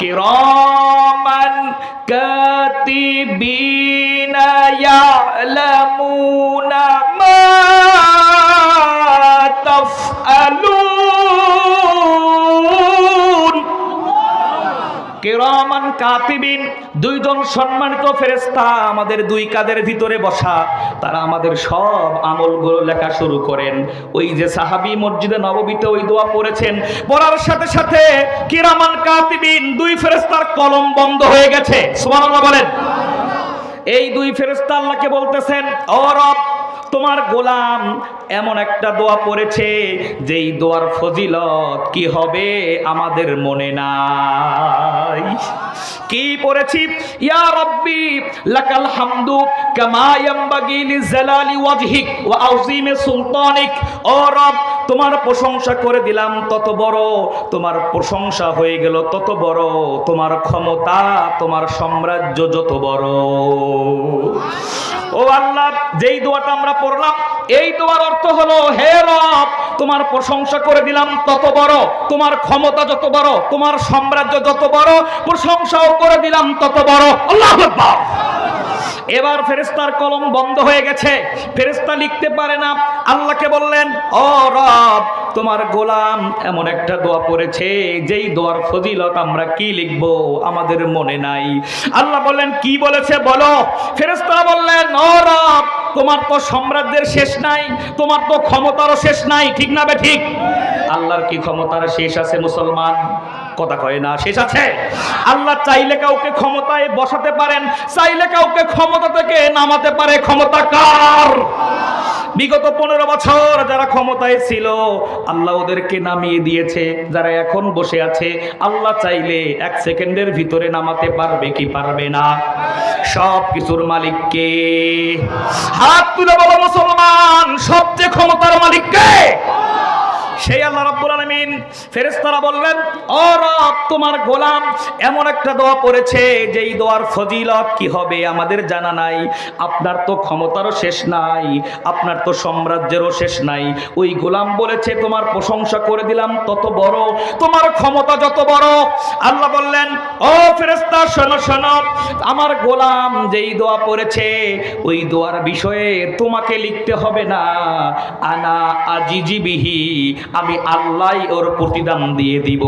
কিরামান কাতিবিনা ইয়ালামুনা মা তাফআলুন কেরামান কাতিবিন, দুইজন সম্মানিত ফেরেস্তা আমাদের দুই কাদের ভিতরে বসা, তারা আমাদের সব আমলগুলো লেখা শুরু করেন। ওই যে সাহাবী মসজিদে নববীতে ওই দোয়া পড়েছেন। পড়ার সাথে সাথে কিরামান কাতিবিন, দুই ফেরেস্তার কলম বন্ধ হয়ে গেছে। সুবহানাল্লাহ বলেন। এই দুই ফেরেস্তা আল্লাহকে বলতেছেন, ও রব তোমার গোলাম এমন একটা দোয়া পড়েছে, যেই দোয়ার ফজিলত কি হবে আমাদের মনে নাই। কি পড়েছি? ইয়া রব্বি, লাকাল হামদু কামা ইয়ামবাগি লিজালালি ওয়াজহিক ওয়া আযীমি সুলতানিক। ও রব তোমার প্রশংসা করে দিলাম, তত বড় তোমার প্রশংসা হয়ে গেল, তত বড় তোমার ক্ষমতা, তোমার সাম্রাজ্য যত বড়। ও আল্লাহ, যেই দোয়াটা আমরা পড়লাম, এই দোয়ার অর্থ হলো, হে রব, তোমার প্রশংসা করে দিলাম, তত বড় তোমার ক্ষমতা যত বড়, তোমার সাম্রাজ্য যত বড়, প্রশংসাও করে দিলাম, তত বড়। আল্লাহ আকবার। এবার ফেরেস্তার কলম বন্ধ হয়ে গেছে। ফেরেস্তা লিখতে পারে না। আল্লাহকে বললেন, ও রব, তোমার গোলাম এমন একটা দোয়া পড়েছে, যেই দোয়ার ফজিলত আমরা কি লিখব আমাদের মনে নাই। আল্লাহ বললেন, কি বলেছে বলো? ফেরেস্তারা বললেন, ও রব, তোমার তো সাম্রাজ্যের শেষ নাই, তোমার তো ক্ষমতারও শেষ নাই, ঠিক না বে ঠিক? আল্লাহর কি ক্ষমতার শেষ আছে মুসলমান? কথা কয় না, শেষ আছে। আল্লাহ চাইলে কাউকে ক্ষমতায় বসাতে পারেন, চাইলে কাউকে ক্ষমতা থেকে নামাতে পারে। ক্ষমতা কার? বিগত পনেরো বছর যারা ক্ষমতায় ছিল, আল্লাহ ওদেরকে নামিয়ে দিয়েছে। যারা এখন বসে আছে, আল্লাহ চাইলে এক সেকেন্ডের ভিতরে নামাতে পারবে কি পারবে না? সব কিছুর মালিককে হাত তুলে বলো মুসলমান, সবচেয়ে ক্ষমতার মালিককে সেই আল্লাহ রাব্বুল আলামিন ফেরেশতারা বললেন, ও রব, তোমার গোলাম, এমন একটা দোয়া পড়েছে, যেই দোয়ার ফজিলত কি হবে আমাদের জানা নাই। আপনার তো ক্ষমতারও শেষ নাই, আপনার তো সাম্রাজ্যেরও শেষ নাই। ওই গোলাম বলেছে, তোমার প্রশংসা করে দিলাম তত বড়, তোমার ক্ষমতা যত বড়। আল্লাহ বললেন, ও ফেরেশতা, শোনো শোনো, আমার গোলাম যেই দোয়া পড়েছে, ওই দোয়ার বিষয়ে তোমাকে লিখতে হবে না। আনা আজিজিবিহি আমি আল্লাহ ওর প্রতিদান দিয়ে দিব।